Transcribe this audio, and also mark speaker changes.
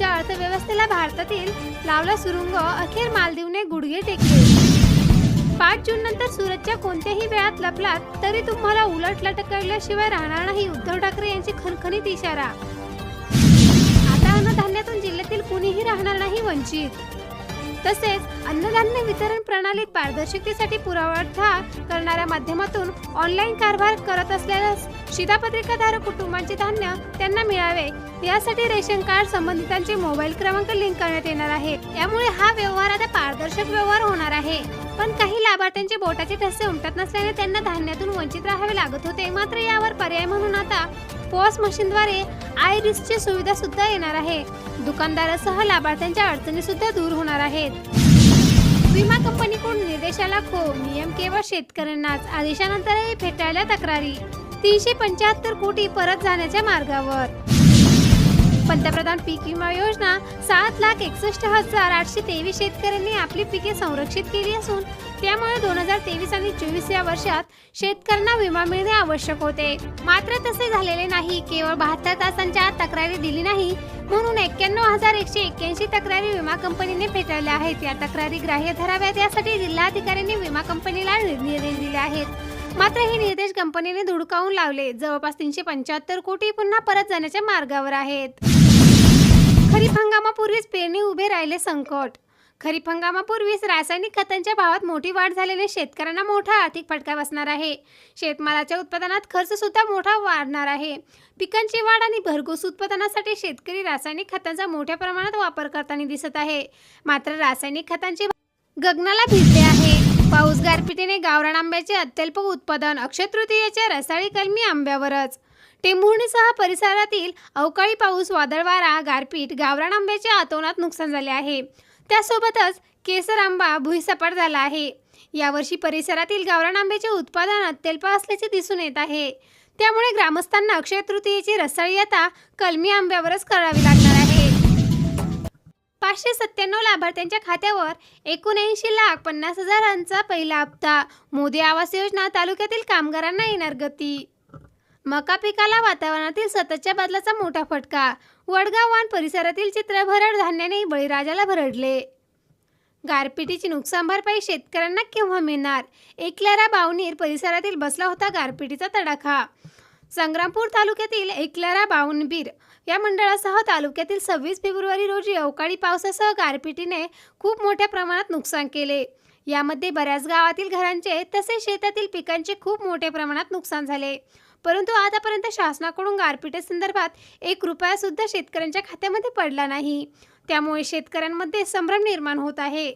Speaker 1: मालदीवच्या अर्थव्यवस्थेला भारतातील लावला सुरुंग अखेर मालदीवने गुडघे टेकले. पाच जून नंतर सुरतच्या कोणत्याही वेळात लपलात तरी तुम्हाला उलट लटकल्याशिवाय राहणार नाही उद्धव ठाकरे यांची खणखणीत इशारा. आता अन्नधान्यातून जिल्ह्यातील कुणीही राहणार नाही वंचित. तसेच अन्नधान्य वितरण प्रणालीत पारदर्शकतेसाठी पुरवठा करणाऱ्या माध्यमातून ऑनलाईन कारभार करत असलेल्या शिधापत्रिकाधारक कुटुंबांचे धान्य त्यांना मिळावे. यासाठी रेशन कार्ड संबंधितांचे मोबाईल क्रमांक लिंक करण्यात येणार आहे. यामुळे हा व्यवहार आता पारदर्शक व्यवहार होणार आहे. पण काही लाभार्थ्यांचे बोटाचे ठसे उमटत नसल्याने त्यांना धान्यातून वंचित राहावे लागत होते. मात्र यावर पर्याय म्हणून आता पॉस मशीनद्वारे आय रिस्कची सुविधा सुद्धा येणार आहे. दुकानदारासह लाभार्थ्यांच्या अडचणी सुद्धा दूर होणार आहेत. विमा कंपनीकडून निर्देशाला खो नियम केवळ शेतकऱ्यांनाच. आदेशानंतरही फेटाळल्या तक्रारी. तीनशे पंच्याहत्तर कोटी परत जाण्याच्या मार्गावर. पंतप्रधान पीक विमा योजना सात लाख एकसष्ट हजार आठशे तेवीस शेतकऱ्यांनी आपली पिके संरक्षित केली असून त्यामुळे दोन हजार तेवीस आणि चोवीस या वर्षात शेतकऱ्यांना विमा मिळणे आवश्यक होते. मात्र तसे झालेले नाही. केवळ बहात्तर तासांच्या आत तक्रारी दिली नाही म्हणून एक्क्याण्णव हजार एकशे एक्क्याऐंशी तक्रारी विमा कंपनीने फेटाळल्या आहेत. या तक्रारी ग्राह्य धराव्यात यासाठी जिल्हाधिकाऱ्यांनी विमा कंपनीला निर्देश दिले आहेत. मात्र हे निर्देश कंपनीने धुडकावून लावले. जवळपास तीनशे पंच्याहत्तर कोटी पुन्हा परत जाण्याच्या मार्गावर आहेत. खरीप हंगामापूर्वीच पेरणी उभे राहिले संकट. खरीप हंगामापूर्वीच रासायनिक खतांच्या भावात मोठी वाढ झाल्याने शेतकऱ्यांना मोठा आर्थिक फटका बसणार आहे. शेतमालाच्या उत्पादनात खर्च सुद्धा मोठा वाढणार आहे. पिकांची वाढ आणि भरघोस उत्पादनासाठी शेतकरी रासायनिक खतांचा मोठ्या प्रमाणात वापर करताना दिसत आहे. मात्र रासायनिक खतांची गगनाला भिडले आहे. पाऊस गारपिटीने गावरान आंब्याचे अत्यल्प उत्पादन अक्षय तृतीयेच्या रसाळी कलमी आंब्यावरच. टेंभुर्णीसह परिसरातील अवकाळी पाऊस वादळवारा गारपीट गावरान आंब्याच्या आतोनात नुकसान झाले आहे. त्यासोबतच केसर आंबा भुईसपाट झाला आहे. यावर्षी परिसरातील गावरान आंब्याचे उत्पादन अत्यल्प असल्याचे दिसून येत आहे. त्यामुळे ग्रामस्थांना अक्षय तृतीयेची रसाळी आता कलमी आंब्यावरच करावी लागणार पाचशे सत्त्याण्णव लाभार्थ्यांच्या खात्यावर एकोणऐंशी लाख पन्नास हजारांचा पहिला हप्ता. मोदी आवास योजना तालुक्यातील कामगारांना येणार गती. मका पिकाला वातावरणातील सततच्या बदलाचा मोठा फटका. वडगाव वाण परिसरातील चित्र भरड धान्याने बळीराजाला भरडले. गारपिटीची नुकसान भरपाई शेतकऱ्यांना केव्हा मिळणार? एकलारा बावनीर परिसरातील बसला होता गारपिटीचा तडाखा. संग्रामपूर तालुक्यातील एकलरा बावनबीर या मंडळासह तालुक्यातील सव्वीस फेब्रुवारी रोजी अवकाळी पावसासह गारपिटीने खूप मोठ्या प्रमाणात नुकसान केले. यामध्ये बऱ्याच गावातील घरांचे तसेच शेतातील पिकांचे खूप मोठ्या प्रमाणात नुकसान झाले. परंतु आतापर्यंत शासनाकडून गारपिटीसंदर्भात एक रुपया सुद्धा शेतकऱ्यांच्या खात्यामध्ये पडला नाही. त्यामुळे शेतकऱ्यांमध्ये संभ्रम निर्माण होत आहे.